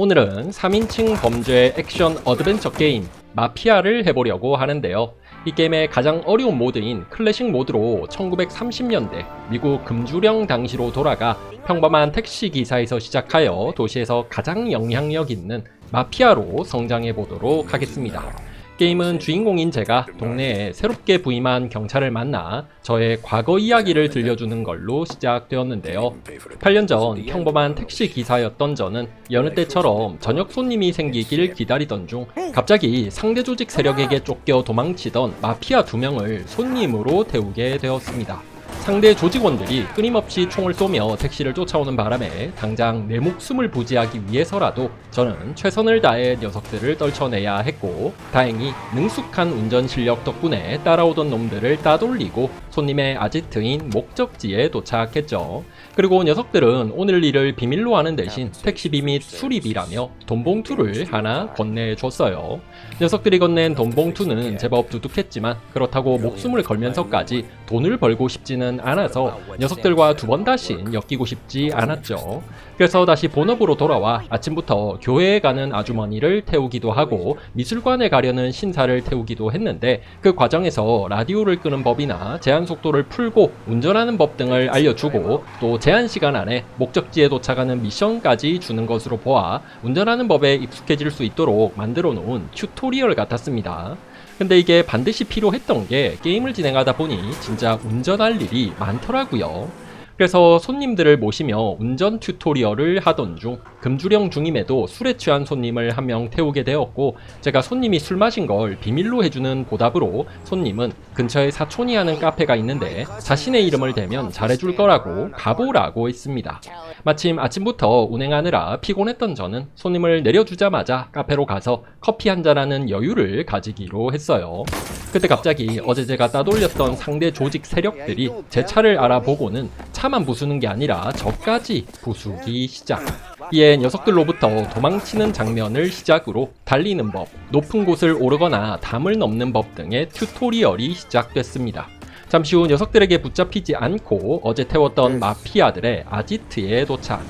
오늘은 3인칭 범죄 액션 어드벤처 게임 마피아를 해보려고 하는데요. 이 게임의 가장 어려운 모드인 클래식 모드로 1930년대 미국 금주령 당시로 돌아가 평범한 택시 기사에서 시작하여 도시에서 가장 영향력 있는 마피아로 성장해 보도록 하겠습니다. 게임은 주인공인 제가 동네에 새롭게 부임한 경찰을 만나 저의 과거 이야기를 들려주는 걸로 시작되었는데요. 8년 전 평범한 택시 기사였던 저는 여느 때처럼 저녁 손님이 생기길 기다리던 중 갑자기 상대 조직 세력에게 쫓겨 도망치던 마피아 두 명을 손님으로 태우게 되었습니다. 상대 조직원들이 끊임없이 총을 쏘며 택시를 쫓아오는 바람에 당장 내 목숨을 부지하기 위해서라도 저는 최선을 다해 녀석들을 떨쳐내야 했고 다행히 능숙한 운전 실력 덕분에 따라오던 놈들을 따돌리고 손님의 아지트인 목적지에 도착했죠. 그리고 녀석들은 오늘 일을 비밀로 하는 대신 택시비 및 수리비라며 돈봉투를 하나 건네줬어요. 녀석들이 건넨 돈봉투는 제법 두둑했지만 그렇다고 목숨을 걸면서까지 돈을 벌고 싶지는 않아서 녀석들과 두 번 다신 엮이고 싶지 않았죠. 그래서 다시 본업으로 돌아와 아침부터 교회에 가는 아주머니를 태우기도 하고 미술관에 가려는 신사를 태우기도 했는데 그 과정에서 라디오를 끄는 법이나 제한 속도를 풀고 운전하는 법 등을 알려주고 또 제한 시간 안에 목적지에 도착하는 미션까지 주는 것으로 보아 운전하는 법에 익숙해질 수 있도록 만들어 놓은 튜토리얼 같았습니다. 근데 이게 반드시 필요했던 게 게임을 진행하다 보니 진짜 운전할 일이 많더라고요. 그래서 손님들을 모시며 운전 튜토리얼을 하던 중 금주령 중임에도 술에 취한 손님을 한 명 태우게 되었고 제가 손님이 술 마신 걸 비밀로 해주는 보답으로 손님은 근처에 사촌이 하는 카페가 있는데 자신의 이름을 대면 잘해줄 거라고 가보라고 했습니다. 마침 아침부터 운행하느라 피곤했던 저는 손님을 내려주자마자 카페로 가서 커피 한 잔하는 여유를 가지기로 했어요. 그때 갑자기 어제 제가 따돌렸던 상대 조직 세력들이 제 차를 알아보고는 차만 부수는 게 아니라 저까지 부수기 시작. 이에 녀석들로부터 도망치는 장면을 시작으로 달리는 법, 높은 곳을 오르거나 담을 넘는 법 등의 튜토리얼이 시작됐습니다. 잠시 후 녀석들에게 붙잡히지 않고 어제 태웠던 마피아들의 아지트에 도착.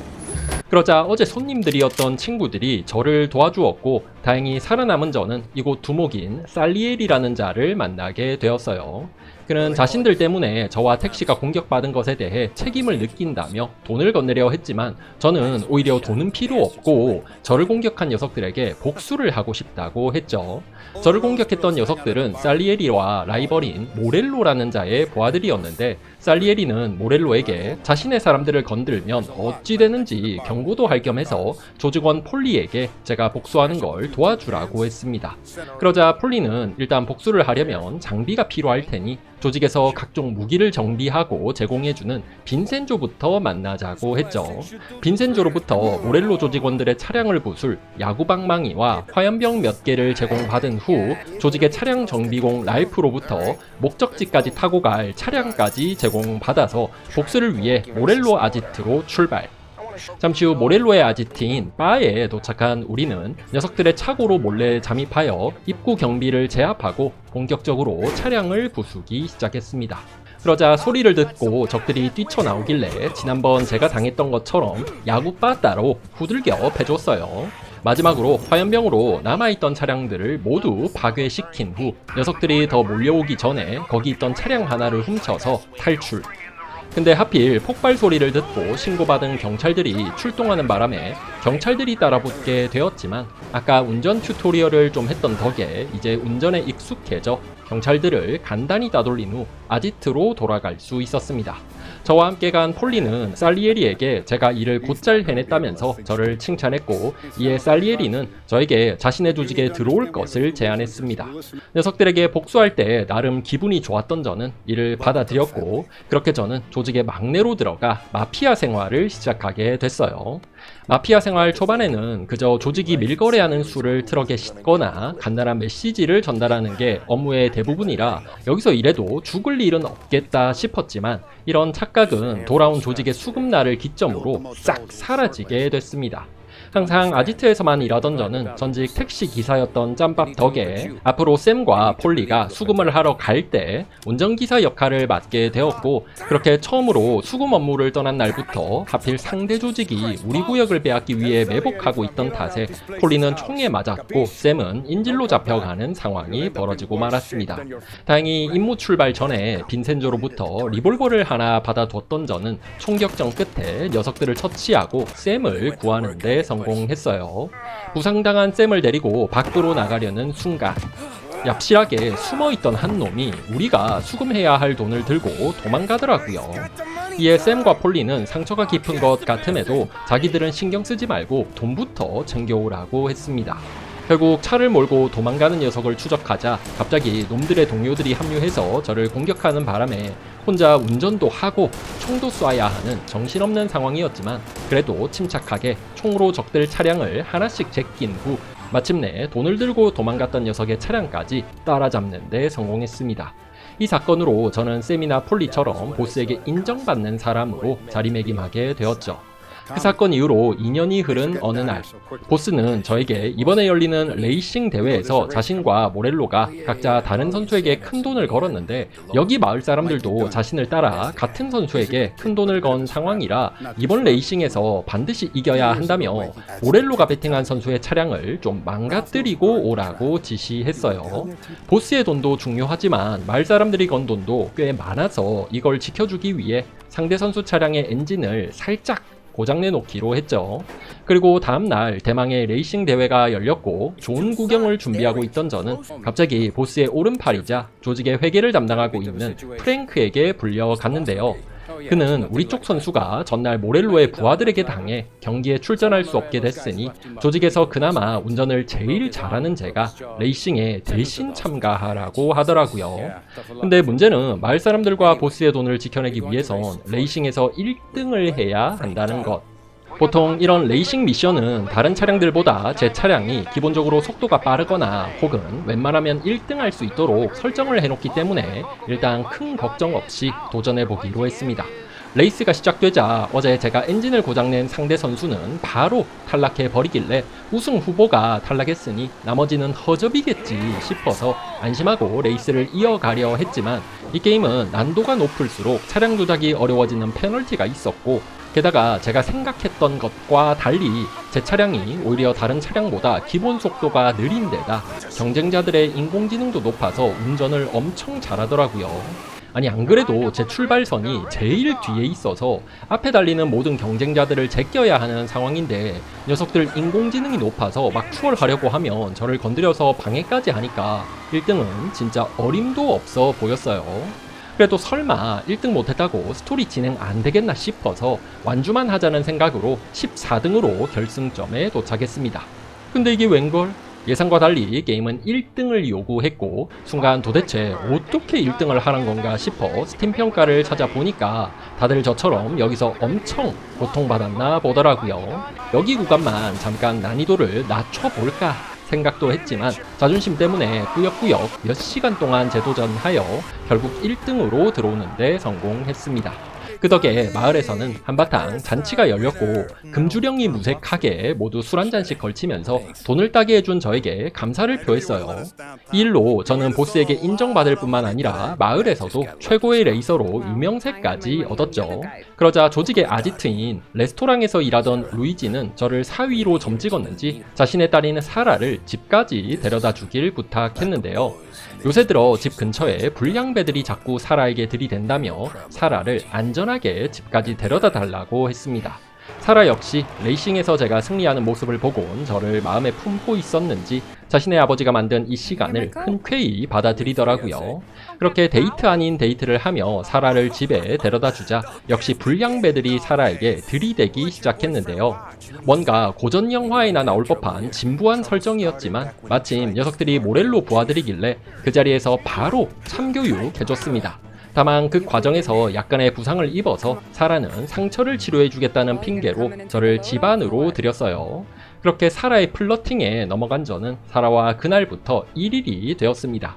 그러자 어제 손님들이었던 친구들이 저를 도와주었고 다행히 살아남은 저는 이곳 두목인 살리엘이라는 자를 만나게 되었어요. 그는 자신들 때문에 저와 택시가 공격받은 것에 대해 책임을 느낀다며 돈을 건네려 했지만 저는 오히려 돈은 필요 없고 저를 공격한 녀석들에게 복수를 하고 싶다고 했죠. 저를 공격했던 녀석들은 살리에리와 라이벌인 모렐로라는 자의 부하들이었는데 살리에리는 모렐로에게 자신의 사람들을 건들면 어찌 되는지 경고도 할 겸 해서 조직원 폴리에게 제가 복수하는 걸 도와주라고 했습니다. 그러자 폴리는 일단 복수를 하려면 장비가 필요할 테니 조직에서 각종 무기를 정비하고 제공해주는 빈센조부터 만나자고 했죠. 빈센조로부터 모렐로 조직원들의 차량을 부술 야구방망이와 화염병 몇 개를 제공받은 후 조직의 차량 정비공 랄프로부터 목적지까지 타고 갈 차량까지 제공받아서 복수를 위해 모렐로 아지트로 출발. 잠시 후 모렐로의 아지트인 바에 도착한 우리는 녀석들의 차고로 몰래 잠입하여 입구 경비를 제압하고 본격적으로 차량을 부수기 시작했습니다. 그러자 소리를 듣고 적들이 뛰쳐나오길래 지난번 제가 당했던 것처럼 야구바 따로 후들겨 패줬어요. 마지막으로 화염병으로 남아있던 차량들을 모두 파괴시킨 후 녀석들이 더 몰려오기 전에 거기 있던 차량 하나를 훔쳐서 탈출. 근데 하필 폭발 소리를 듣고 신고받은 경찰들이 출동하는 바람에 경찰들이 따라붙게 되었지만 아까 운전 튜토리얼을 좀 했던 덕에 이제 운전에 익숙해져 경찰들을 간단히 따돌린 후 아지트로 돌아갈 수 있었습니다. 저와 함께 간 폴리는 살리에리에게 제가 일을 곧잘 해냈다면서 저를 칭찬했고 이에 살리에리는 저에게 자신의 조직에 들어올 것을 제안했습니다. 녀석들에게 복수할 때 나름 기분이 좋았던 저는 이를 받아들였고 그렇게 저는 조직의 막내로 들어가 마피아 생활을 시작하게 됐어요. 마피아 생활 초반에는 그저 조직이 밀거래하는 수를 트럭에 싣거나 간단한 메시지를 전달하는 게 업무의 대부분이라 여기서 일해도 죽을 일은 없겠다 싶었지만 이런 착각은 돌아온 조직의 수급날을 기점으로 싹 사라지게 됐습니다. 항상 아지트에서만 일하던 저는 전직 택시 기사였던 짬밥 덕에 앞으로 샘과 폴리가 수금을 하러 갈 때 운전기사 역할을 맡게 되었고 그렇게 처음으로 수금 업무를 떠난 날부터 하필 상대 조직이 우리 구역을 빼앗기 위해 매복하고 있던 탓에 폴리는 총에 맞았고 샘은 인질로 잡혀가는 상황이 벌어지고 말았습니다. 다행히 임무 출발 전에 빈센조로부터 리볼버를 하나 받아뒀던 저는 총격전 끝에 녀석들을 처치하고 샘을 구하는 데 성공 했어요. 부상당한 샘을 데리고 밖으로 나가려는 순간 얍실하게 숨어있던 한 놈이 우리가 수금해야 할 돈을 들고 도망가더라고요. 이에 샘과 폴리는 상처가 깊은 것 같음에도 자기들은 신경 쓰지 말고 돈부터 챙겨오라고 했습니다. 결국 차를 몰고 도망가는 녀석을 추적하자 갑자기 놈들의 동료들이 합류해서 저를 공격하는 바람에 혼자 운전도 하고 총도 쏴야 하는 정신없는 상황이었지만 그래도 침착하게 총으로 적들 차량을 하나씩 제낀 후 마침내 돈을 들고 도망갔던 녀석의 차량까지 따라잡는 데 성공했습니다. 이 사건으로 저는 세미나 폴리처럼 보스에게 인정받는 사람으로 자리매김하게 되었죠. 그 사건 이후로 2년이 흐른 어느 날 보스는 저에게 이번에 열리는 레이싱 대회에서 자신과 모렐로가 각자 다른 선수에게 큰 돈을 걸었는데 여기 마을 사람들도 자신을 따라 같은 선수에게 큰 돈을 건 상황이라 이번 레이싱에서 반드시 이겨야 한다며 모렐로가 베팅한 선수의 차량을 좀 망가뜨리고 오라고 지시했어요. 보스의 돈도 중요하지만 마을 사람들이 건 돈도 꽤 많아서 이걸 지켜주기 위해 상대 선수 차량의 엔진을 살짝 고장내 놓기로 했죠. 그리고 다음날 대망의 레이싱 대회가 열렸고 좋은 구경을 준비하고 있던 저는 갑자기 보스의 오른팔이자 조직의 회계를 담당하고 있는 프랭크에게 불려갔는데요. 그는 우리 쪽 선수가 전날 모렐로의 부하들에게 당해 경기에 출전할 수 없게 됐으니 조직에서 그나마 운전을 제일 잘하는 제가 레이싱에 대신 참가하라고 하더라고요. 근데 문제는 마을 사람들과 보스의 돈을 지켜내기 위해선 레이싱에서 1등을 해야 한다는 것. 보통 이런 레이싱 미션은 다른 차량들보다 제 차량이 기본적으로 속도가 빠르거나 혹은 웬만하면 1등 할 수 있도록 설정을 해놓기 때문에 일단 큰 걱정 없이 도전해보기로 했습니다. 레이스가 시작되자 어제 제가 엔진을 고장낸 상대 선수는 바로 탈락해 버리길래 우승 후보가 탈락했으니 나머지는 허접이겠지 싶어서 안심하고 레이스를 이어가려 했지만 이 게임은 난도가 높을수록 차량 조작이 어려워지는 페널티가 있었고 게다가 제가 생각했던 것과 달리 제 차량이 오히려 다른 차량보다 기본 속도가 느린 데다 경쟁자들의 인공지능도 높아서 운전을 엄청 잘하더라고요. 아니 안 그래도 제 출발선이 제일 뒤에 있어서 앞에 달리는 모든 경쟁자들을 제껴야 하는 상황인데 녀석들 인공지능이 높아서 막 추월하려고 하면 저를 건드려서 방해까지 하니까 1등은 진짜 어림도 없어 보였어요. 그래도 설마 1등 못했다고 스토리 진행 안 되겠나 싶어서 완주만 하자는 생각으로 14등으로 결승점에 도착했습니다. 근데 이게 웬걸? 예상과 달리 게임은 1등을 요구했고 순간 도대체 어떻게 1등을 하는 건가 싶어 스팀 평가를 찾아보니까 다들 저처럼 여기서 엄청 고통받았나 보더라고요. 여기 구간만 잠깐 난이도를 낮춰볼까 생각도 했지만 자존심 때문에 꾸역꾸역 몇 시간 동안 재도전하여 결국 1등으로 들어오는데 성공했습니다. 그 덕에 마을에서는 한바탕 잔치가 열렸고 금주령이 무색하게 모두 술 한 잔씩 걸치면서 돈을 따게 해준 저에게 감사를 표했어요. 이 일로 저는 보스에게 인정받을 뿐만 아니라 마을에서도 최고의 레이서로 유명세까지 얻었죠. 그러자 조직의 아지트인 레스토랑에서 일하던 루이지는 저를 사위로 점찍었는지 자신의 딸인 사라를 집까지 데려다 주길 부탁했는데요. 요새 들어 집 근처에 불량배들이 자꾸 사라에게 들이댄다며 사라를 안전하게 집까지 데려다 달라고 했습니다. 사라 역시 레이싱에서 제가 승리하는 모습을 보곤 저를 마음에 품고 있었는지 자신의 아버지가 만든 이 시간을 흔쾌히 받아들이더라고요. 그렇게 데이트 아닌 데이트를 하며 사라를 집에 데려다 주자 역시 불량배들이 사라에게 들이대기 시작했는데요. 뭔가 고전 영화에나 나올 법한 진부한 설정이었지만 마침 녀석들이 모렐로 부하들이길래 그 자리에서 바로 참교육 해줬습니다. 다만 그 과정에서 약간의 부상을 입어서 사라는 상처를 치료해 주겠다는 핑계로 저를 집안으로 들였어요. 그렇게 사라의 플러팅에 넘어간 저는 사라와 그날부터 1일이 되었습니다.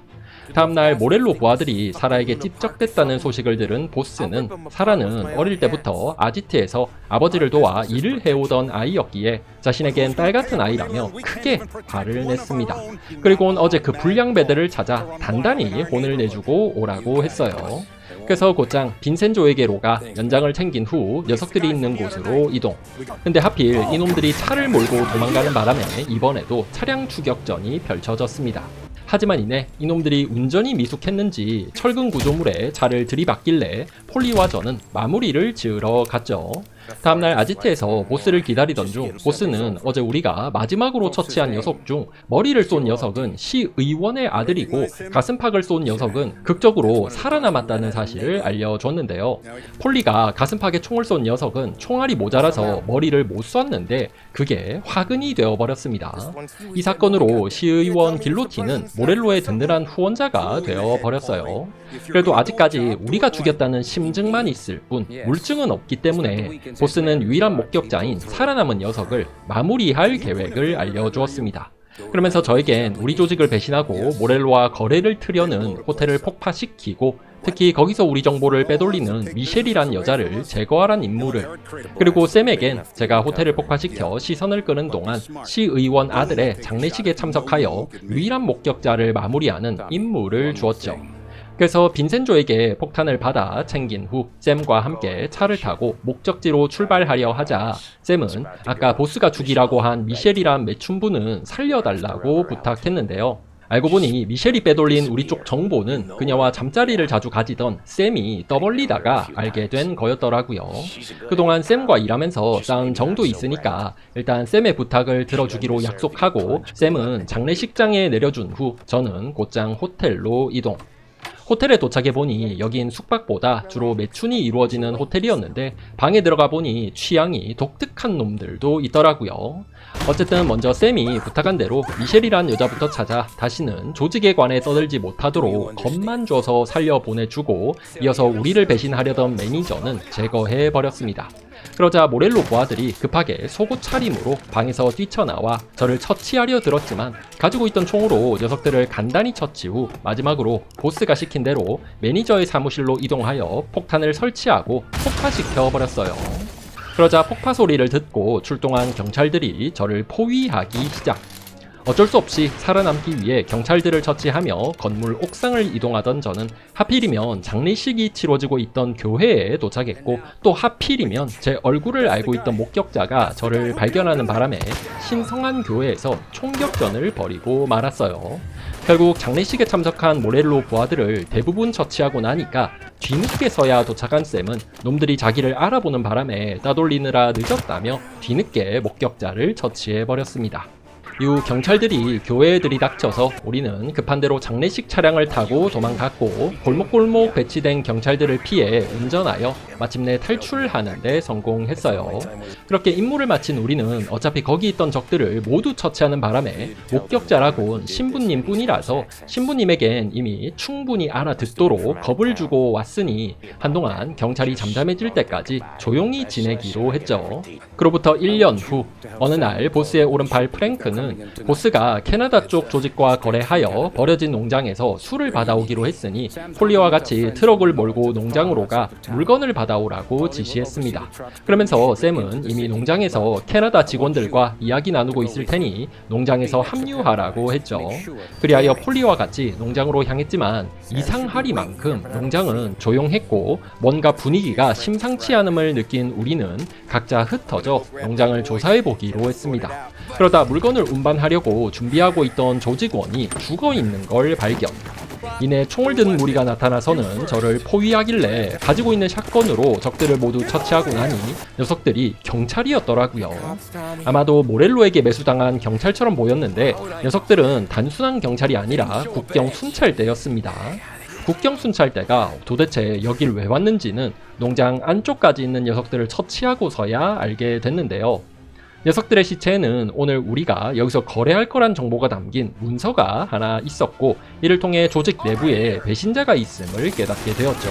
다음날 모렐로 부하들이 사라에게 찝적댔다는 소식을 들은 보스는 사라는 어릴 때부터 아지트에서 아버지를 도와 일을 해오던 아이였기에 자신에겐 딸 같은 아이라며 크게 화를 냈습니다. 그리고는 어제 그 불량 배들을 찾아 단단히 혼을 내주고 오라고 했어요. 그래서 곧장 빈센조에게로 가 연장을 챙긴 후 녀석들이 있는 곳으로 이동. 근데 하필 이놈들이 차를 몰고 도망가는 바람에 이번에도 차량 추격전이 펼쳐졌습니다. 하지만 이내 이놈들이 운전이 미숙했는지 철근 구조물에 차를 들이받길래 폴리와 저는 마무리를 지으러 갔죠. 다음날 아지트에서 보스를 기다리던 중 보스는 어제 우리가 마지막으로 처치한 녀석 중 머리를 쏜 녀석은 시의원의 아들이고 가슴팍을 쏜 녀석은 극적으로 살아남았다는 사실을 알려줬는데요. 폴리가 가슴팍에 총을 쏜 녀석은 총알이 모자라서 머리를 못 쐈는데 그게 화근이 되어버렸습니다. 이 사건으로 시의원 길로티는 모렐로의 든든한 후원자가 되어버렸어요. 그래도 아직까지 우리가 죽였다는 심증만 있을 뿐 물증은 없기 때문에 보스는 유일한 목격자인 살아남은 녀석을 마무리할 계획을 알려주었습니다. 그러면서 저에겐 우리 조직을 배신하고 모렐로와 거래를 트려는 호텔을 폭파시키고 특히 거기서 우리 정보를 빼돌리는 미셸이란 여자를 제거하란 임무를 그리고 샘에겐 제가 호텔을 폭파시켜 시선을 끄는 동안 시의원 아들의 장례식에 참석하여 유일한 목격자를 마무리하는 임무를 주었죠. 그래서 빈센조에게 폭탄을 받아 챙긴 후 샘과 함께 차를 타고 목적지로 출발하려 하자 샘은 아까 보스가 죽이라고 한 미셸이란 매춘부는 살려달라고 부탁했는데요. 알고 보니 미셸이 빼돌린 우리 쪽 정보는 그녀와 잠자리를 자주 가지던 샘이 떠벌리다가 알게 된 거였더라고요. 그동안 샘과 일하면서 쌓은 정도 있으니까 일단 샘의 부탁을 들어주기로 약속하고 샘은 장례식장에 내려준 후 저는 곧장 호텔로 이동. 호텔에 도착해 보니 여긴 숙박보다 주로 매춘이 이루어지는 호텔이었는데 방에 들어가 보니 취향이 독특한 놈들도 있더라고요. 어쨌든 먼저 쌤이 부탁한 대로 미셸이란 여자부터 찾아 다시는 조직에 관해 떠들지 못하도록 겁만 줘서 살려 보내주고 이어서 우리를 배신하려던 매니저는 제거해 버렸습니다. 그러자 모렐로 부하들이 급하게 속옷 차림으로 방에서 뛰쳐나와 저를 처치하려 들었지만 가지고 있던 총으로 녀석들을 간단히 처치 후 마지막으로 보스가 시킨 대로 매니저의 사무실로 이동하여 폭탄을 설치하고 폭파시켜 버렸어요. 그러자 폭파 소리를 듣고 출동한 경찰들이 저를 포위하기 시작. 어쩔 수 없이 살아남기 위해 경찰들을 처치하며 건물 옥상을 이동하던 저는 하필이면 장례식이 치러지고 있던 교회에 도착했고 또 하필이면 제 얼굴을 알고 있던 목격자가 저를 발견하는 바람에 신성한 교회에서 총격전을 벌이고 말았어요. 결국 장례식에 참석한 모렐로 부하들을 대부분 처치하고 나니까 뒤늦게서야 도착한 쌤은 놈들이 자기를 알아보는 바람에 따돌리느라 늦었다며 뒤늦게 목격자를 처치해버렸습니다. 이후 경찰들이 교회에 들이 닥쳐서 우리는 급한 대로 장례식 차량을 타고 도망갔고 골목골목 배치된 경찰들을 피해 운전하여 마침내 탈출하는데 성공했어요. 그렇게 임무를 마친 우리는 어차피 거기 있던 적들을 모두 처치하는 바람에 목격자라곤 신부님 뿐이라서 신부님에겐 이미 충분히 알아듣도록 겁을 주고 왔으니 한동안 경찰이 잠잠해질 때까지 조용히 지내기로 했죠. 그로부터 1년 후 어느 날 보스의 오른팔 프랭크는 보스가 캐나다 쪽 조직과 거래하여 버려진 농장에서 술을 받아오기로 했으니 폴리와 같이 트럭을 몰고 농장으로 가 물건을 받아오라고 지시했습니다. 그러면서 샘은 이미 농장에서 캐나다 직원들과 이야기 나누고 있을 테니 농장에서 합류하라고 했죠. 그리하여 폴리와 같이 농장으로 향했지만 이상하리만큼 농장은 조용했고 뭔가 분위기가 심상치 않음을 느낀 우리는 각자 흩어져 농장을 조사해 보기로 했습니다. 그러다 물건을 운반하려고 준비하고 있던 조직원이 죽어 있는 걸 발견. 이내 총을 든 무리가 나타나서는 저를 포위하길래 가지고 있는 샷건으로 적들을 모두 처치하고 나니 녀석들이 경찰이었더라고요. 아마도 모렐로에게 매수당한 경찰처럼 보였는데 녀석들은 단순한 경찰이 아니라 국경 순찰대였습니다. 국경 순찰대가 도대체 여길 왜 왔는지는 농장 안쪽까지 있는 녀석들을 처치하고서야 알게 됐는데요. 녀석들의 시체에는 오늘 우리가 여기서 거래할 거란 정보가 담긴 문서가 하나 있었고 이를 통해 조직 내부에 배신자가 있음을 깨닫게 되었죠.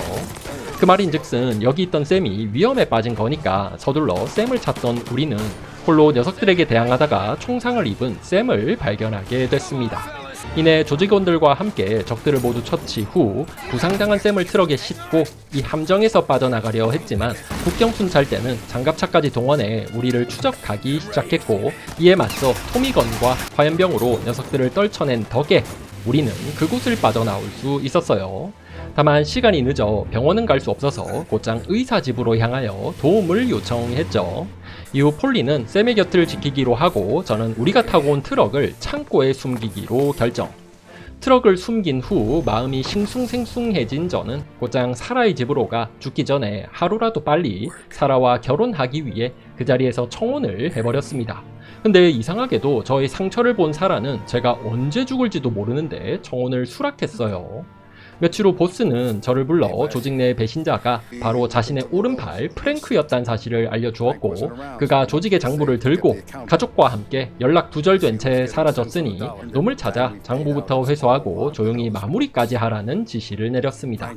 그 말인즉슨 여기 있던 샘이 위험에 빠진 거니까 서둘러 샘을 찾던 우리는 홀로 녀석들에게 대항하다가 총상을 입은 샘을 발견하게 됐습니다. 이내 조직원들과 함께 적들을 모두 처치 후 부상당한 샘을 트럭에 싣고 이 함정에서 빠져나가려 했지만 국경 순찰 때는 장갑차까지 동원해 우리를 추적하기 시작했고 이에 맞서 토미건과 화염병으로 녀석들을 떨쳐낸 덕에 우리는 그곳을 빠져나올 수 있었어요. 다만 시간이 늦어 병원은 갈 수 없어서 곧장 의사 집으로 향하여 도움을 요청했죠. 이후 폴리는 샘의 곁을 지키기로 하고 저는 우리가 타고 온 트럭을 창고에 숨기기로 결정. 트럭을 숨긴 후 마음이 싱숭생숭해진 저는 곧장 사라의 집으로 가 죽기 전에 하루라도 빨리 사라와 결혼하기 위해 그 자리에서 청혼을 해버렸습니다. 근데 이상하게도 저의 상처를 본 사라는 제가 언제 죽을지도 모르는데 청혼을 수락했어요. 며칠 후 보스는 저를 불러 조직 내 배신자가 바로 자신의 오른팔 프랭크였다는 사실을 알려주었고 그가 조직의 장부를 들고 가족과 함께 연락 두절된 채 사라졌으니 놈을 찾아 장부부터 회수하고 조용히 마무리까지 하라는 지시를 내렸습니다.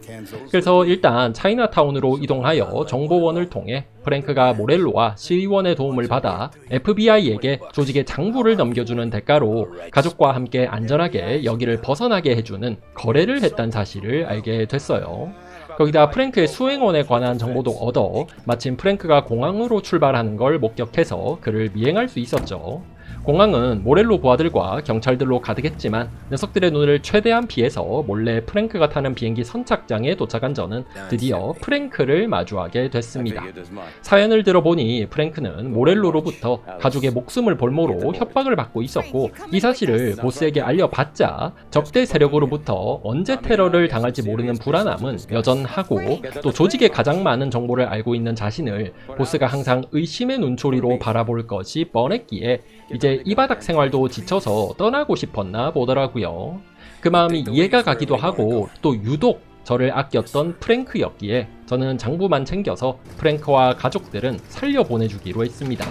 그래서 일단 차이나타운으로 이동하여 정보원을 통해 프랭크가 모렐로와 시의원의 도움을 받아 FBI에게 조직의 장부를 넘겨주는 대가로 가족과 함께 안전하게 여기를 벗어나게 해주는 거래를 했다는 사실을 알게 됐어요. 거기다 프랭크의 수행원에 관한 정보도 얻어 마침 프랭크가 공항으로 출발하는 걸 목격해서 그를 미행할 수 있었죠. 공항은 모렐로 부하들과 경찰들로 가득했지만 녀석들의 눈을 최대한 피해서 몰래 프랭크가 타는 비행기 선착장에 도착한 저는 드디어 프랭크를 마주하게 됐습니다. 사연을 들어보니 프랭크는 모렐로로부터 가족의 목숨을 볼모로 협박을 받고 있었고 이 사실을 보스에게 알려봤자 적대 세력으로부터 언제 테러를 당할지 모르는 불안함은 여전하고 또 조직에 가장 많은 정보를 알고 있는 자신을 보스가 항상 의심의 눈초리로 바라볼 것이 뻔했기에 이제 이 바닥 생활도 지쳐서 떠나고 싶었나 보더라고요. 그 마음이 이해가 가기도 하고 또 유독 저를 아꼈던 프랭크였기에 저는 장부만 챙겨서 프랭크와 가족들은 살려보내주기로 했습니다.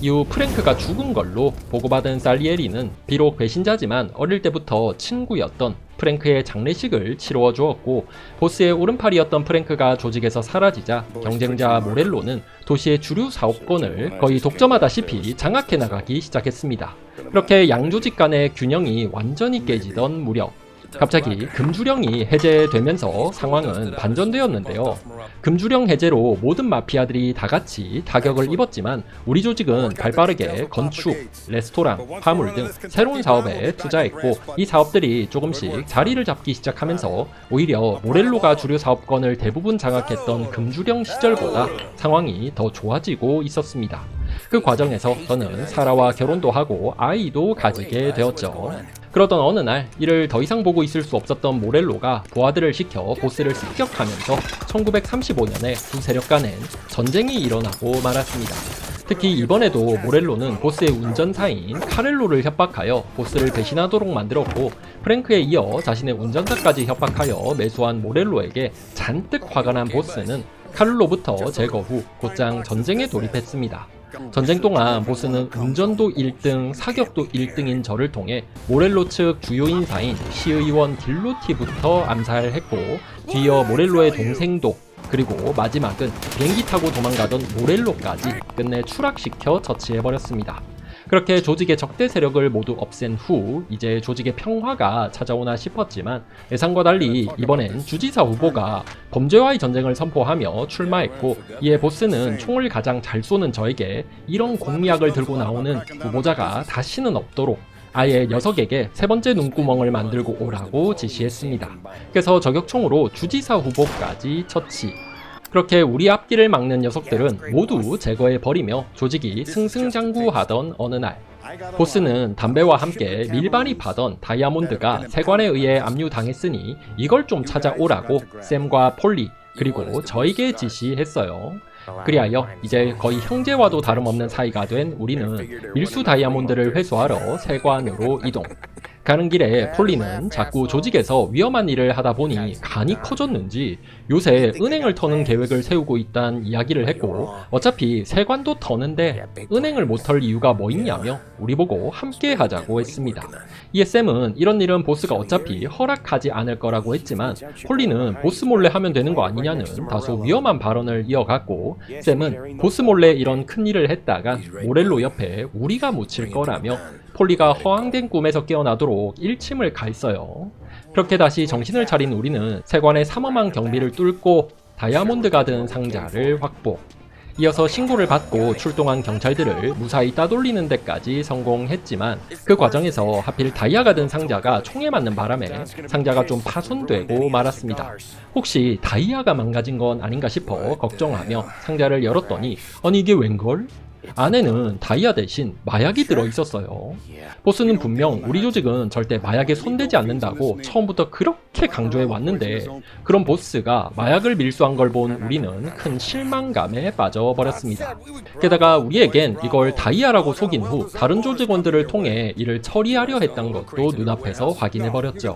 이후 프랭크가 죽은 걸로 보고받은 살리에리는 비록 배신자지만 어릴 때부터 친구였던 프랭크의 장례식을 치루어 주었고 보스의 오른팔이었던 프랭크가 조직에서 사라지자 경쟁자 모렐로는 도시의 주류 사업권을 거의 독점하다시피 장악해 나가기 시작했습니다. 그렇게 양조직 간의 균형이 완전히 깨지던 무렵 갑자기 금주령이 해제되면서 상황은 반전되었는데요. 금주령 해제로 모든 마피아들이 다 같이 타격을 입었지만 우리 조직은 발빠르게 건축, 레스토랑, 화물 등 새로운 사업에 투자했고 이 사업들이 조금씩 자리를 잡기 시작하면서 오히려 모렐로가 주류 사업권을 대부분 장악했던 금주령 시절보다 상황이 더 좋아지고 있었습니다. 그 과정에서 저는 사라와 결혼도 하고 아이도 가지게 되었죠. 그러던 어느 날 이를 더 이상 보고 있을 수 없었던 모렐로가 부하들을 시켜 보스를 습격하면서 1935년에 두 세력 간엔 전쟁이 일어나고 말았습니다. 특히 이번에도 모렐로는 보스의 운전사인 카렐로를 협박하여 보스를 배신하도록 만들었고 프랭크에 이어 자신의 운전사까지 협박하여 매수한 모렐로에게 잔뜩 화가 난 보스는 카를로부터 제거 후 곧장 전쟁에 돌입했습니다. 전쟁 동안 보스는 운전도 1등, 사격도 1등인 저를 통해 모렐로 측 주요 인사인 시의원 딜로티부터 암살했고 뒤이어 모렐로의 동생도 그리고 마지막은 비행기 타고 도망가던 모렐로까지 끝내 추락시켜 처치해버렸습니다. 그렇게 조직의 적대 세력을 모두 없앤 후 이제 조직의 평화가 찾아오나 싶었지만 예상과 달리 이번엔 주지사 후보가 범죄와의 전쟁을 선포하며 출마했고 이에 보스는 총을 가장 잘 쏘는 저에게 이런 공약을 들고 나오는 후보자가 다시는 없도록 아예 녀석에게 세 번째 눈구멍을 만들고 오라고 지시했습니다. 그래서 저격총으로 주지사 후보까지 처치. 그렇게 우리 앞길을 막는 녀석들은 모두 제거해 버리며 조직이 승승장구하던 어느 날 보스는 담배와 함께 밀반입하던 다이아몬드가 세관에 의해 압류당했으니 이걸 좀 찾아오라고 샘과 폴리 그리고 저에게 지시했어요. 그리하여 이제 거의 형제와도 다름없는 사이가 된 우리는 밀수 다이아몬드를 회수하러 세관으로 이동. 가는 길에 폴리는 자꾸 조직에서 위험한 일을 하다 보니 간이 커졌는지 요새 은행을 터는 계획을 세우고 있다는 이야기를 했고 어차피 세관도 터는데 은행을 못 털 이유가 뭐 있냐며 우리 보고 함께 하자고 했습니다. 이에 샘은 이런 일은 보스가 어차피 허락하지 않을 거라고 했지만 폴리는 보스 몰래 하면 되는 거 아니냐는 다소 위험한 발언을 이어갔고 샘은 보스 몰래 이런 큰 일을 했다가 모렐로 옆에 우리가 묻힐 거라며 폴리가 허황된 꿈에서 깨어나도록 일침을 가했어요. 그렇게 다시 정신을 차린 우리는 세관의 삼엄한 경비를 뚫고 다이아몬드 가 든 상자를 확보. 이어서 신고를 받고 출동한 경찰들을 무사히 따돌리는 데까지 성공했지만 그 과정에서 하필 다이아 가 든 상자가 총에 맞는 바람에 상자가 좀 파손되고 말았습니다. 혹시 다이아가 망가진 건 아닌가 싶어 걱정하며 상자를 열었더니 아니 이게 웬걸? 안에는 다이아 대신 마약이 들어 있었어요. 보스는 분명 우리 조직은 절대 마약에 손대지 않는다고 처음부터 그렇게 강조해 왔는데 그런 보스가 마약을 밀수한 걸 본 우리는 큰 실망감에 빠져버렸습니다. 게다가 우리에겐 이걸 다이아라고 속인 후 다른 조직원들을 통해 이를 처리하려 했던 것도 눈앞에서 확인해버렸죠.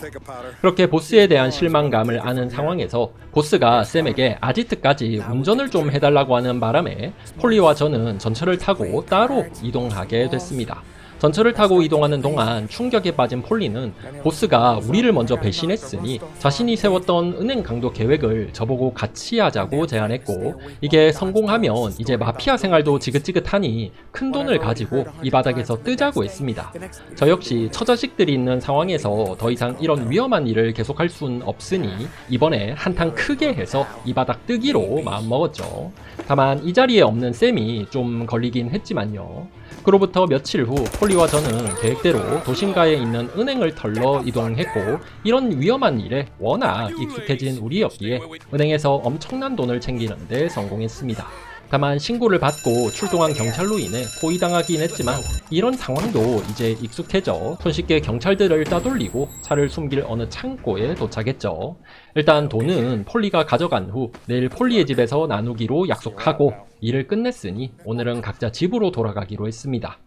그렇게 보스에 대한 실망감을 아는 상황에서 보스가 샘에게 아지트까지 운전을 좀 해달라고 하는 바람에 폴리와 저는 전철을 타고 따로 이동하게 됐습니다. 전철을 타고 이동하는 동안 충격에 빠진 폴리는 보스가 우리를 먼저 배신했으니 자신이 세웠던 은행 강도 계획을 저보고 같이 하자고 제안했고 이게 성공하면 이제 마피아 생활도 지긋지긋하니 큰 돈을 가지고 이 바닥에서 뜨자고 했습니다. 저 역시 처자식들이 있는 상황에서 더 이상 이런 위험한 일을 계속할 순 없으니 이번에 한탕 크게 해서 이 바닥 뜨기로 마음먹었죠. 다만 이 자리에 없는 쌤이 좀 걸리긴 했지만요. 그로부터 며칠 후 폴리와 저는 계획대로 도심가에 있는 은행을 털러 이동했고 이런 위험한 일에 워낙 익숙해진 우리였기에 은행에서 엄청난 돈을 챙기는데 성공했습니다. 다만 신고를 받고 출동한 경찰로 인해 포위당하긴 했지만 이런 상황도 이제 익숙해져 손쉽게 경찰들을 따돌리고 차를 숨길 어느 창고에 도착했죠. 일단 돈은 폴리가 가져간 후 내일 폴리의 집에서 나누기로 약속하고 일을 끝냈으니 오늘은 각자 집으로 돌아가기로 했습니다.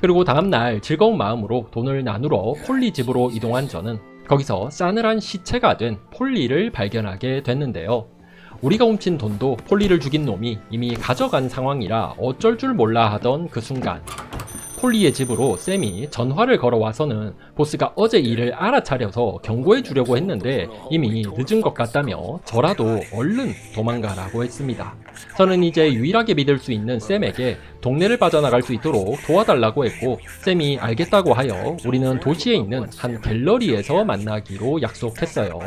그리고 다음날 즐거운 마음으로 돈을 나누러 폴리 집으로 이동한 저는 거기서 싸늘한 시체가 된 폴리를 발견하게 됐는데요. 우리가 훔친 돈도 폴리를 죽인 놈이 이미 가져간 상황이라 어쩔 줄 몰라 하던 그 순간 폴리의 집으로 샘이 전화를 걸어와서는 보스가 어제 일을 알아차려서 경고해 주려고 했는데 이미 늦은 것 같다며 저라도 얼른 도망가라고 했습니다. 저는 이제 유일하게 믿을 수 있는 샘에게 동네를 빠져나갈 수 있도록 도와달라고 했고 샘이 알겠다고 하여 우리는 도시에 있는 한 갤러리에서 만나기로 약속했어요.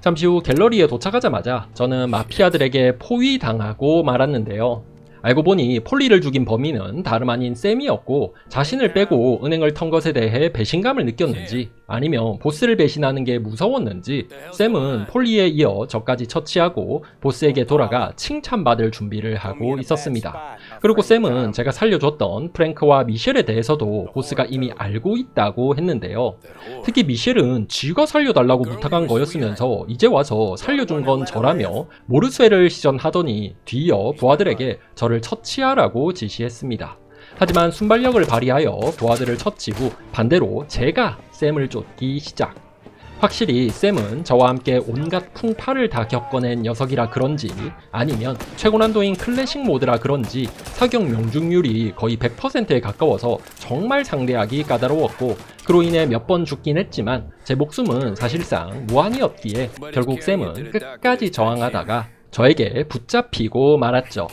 잠시 후 갤러리에 도착하자마자 저는 마피아들에게 포위당하고 말았는데요. 알고 보니 폴리를 죽인 범인은 다름 아닌 샘이었고 자신을 빼고 은행을 턴 것에 대해 배신감을 느꼈는지 아니면 보스를 배신하는 게 무서웠는지 샘은 폴리에 이어 저까지 처치하고 보스에게 돌아가 칭찬받을 준비를 하고 있었습니다. 그리고 샘은 제가 살려줬던 프랭크와 미셸에 대해서도 보스가 이미 알고 있다고 했는데요. 특히 미셸은 지가 살려달라고 부탁한 거였으면서 이제 와서 살려준 건 저라며 모르쇠를 시전하더니 뒤이어 부하들에게 저를 처치하라고 지시했습니다. 하지만 순발력을 발휘하여 부하들을 처치 후 반대로 제가 샘을 쫓기 시작. 확실히 샘은 저와 함께 온갖 풍파를 다 겪어낸 녀석이라 그런지 아니면 최고 난도인 클래식 모드라 그런지 사격 명중률이 거의 100%에 가까워서 정말 상대하기 까다로웠고 그로 인해 몇 번 죽긴 했지만 제 목숨은 사실상 무한이었기에 결국 샘은 끝까지 저항하다가 저에게 붙잡히고 말았죠.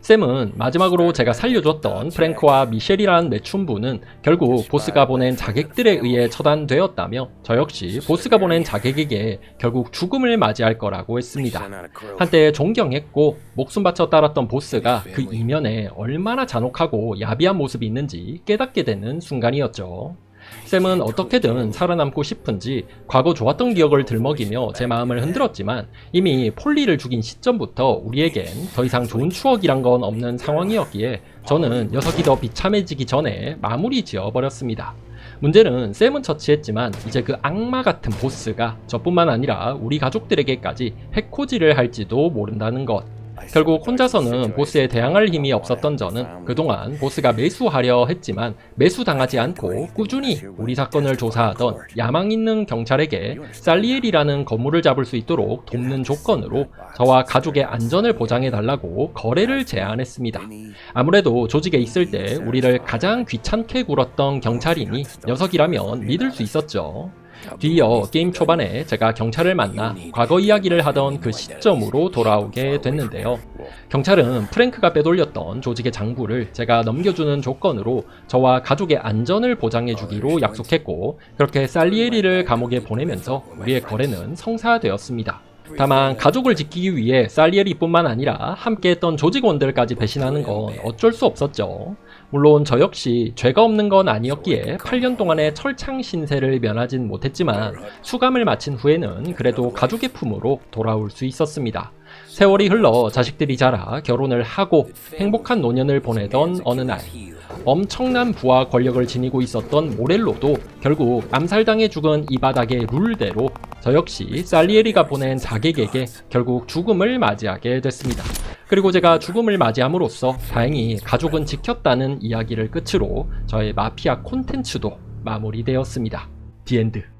샘은 마지막으로 제가 살려줬던 프랭크와 미셸이라는 매춘부는 결국 보스가 보낸 자객들에 의해 처단되었다며 저 역시 보스가 보낸 자객에게 결국 죽음을 맞이할 거라고 했습니다. 한때 존경했고 목숨 바쳐 따랐던 보스가 그 이면에 얼마나 잔혹하고 야비한 모습이 있는지 깨닫게 되는 순간이었죠. 샘은 어떻게든 살아남고 싶은지 과거 좋았던 기억을 들먹이며 제 마음을 흔들었지만 이미 폴리를 죽인 시점부터 우리에겐 더 이상 좋은 추억이란 건 없는 상황이었기에 저는 녀석이 더 비참해지기 전에 마무리 지어버렸습니다. 문제는 샘은 처치했지만 이제 그 악마 같은 보스가 저뿐만 아니라 우리 가족들에게까지 해코지를 할지도 모른다는 것. 결국 혼자서는 보스에 대항할 힘이 없었던 저는 그동안 보스가 매수하려 했지만 매수당하지 않고 꾸준히 우리 사건을 조사하던 야망 있는 경찰에게 살리엘이라는 건물을 잡을 수 있도록 돕는 조건으로 저와 가족의 안전을 보장해 달라고 거래를 제안했습니다. 아무래도 조직에 있을 때 우리를 가장 귀찮게 굴었던 경찰이니 녀석이라면 믿을 수 있었죠. 뒤이어 게임 초반에 제가 경찰을 만나 과거 이야기를 하던 그 시점으로 돌아오게 됐는데요. 경찰은 프랭크가 빼돌렸던 조직의 장부를 제가 넘겨주는 조건으로 저와 가족의 안전을 보장해주기로 약속했고 그렇게 살리에리를 감옥에 보내면서 우리의 거래는 성사되었습니다. 다만 가족을 지키기 위해 살리에리뿐만 아니라 함께했던 조직원들까지 배신하는 건 어쩔 수 없었죠. 물론 저 역시 죄가 없는 건 아니었기에 8년 동안의 철창 신세를 면하진 못했지만 수감을 마친 후에는 그래도 가족의 품으로 돌아올 수 있었습니다. 세월이 흘러 자식들이 자라 결혼을 하고 행복한 노년을 보내던 어느 날 엄청난 부와 권력을 지니고 있었던 모렐로도 결국 암살당해 죽은 이 바닥의 룰대로 저 역시 살리에리가 보낸 자객에게 결국 죽음을 맞이하게 됐습니다. 그리고 제가 죽음을 맞이함으로써 다행히 가족은 지켰다는 이야기를 끝으로 저의 마피아 콘텐츠도 마무리되었습니다. 디엔드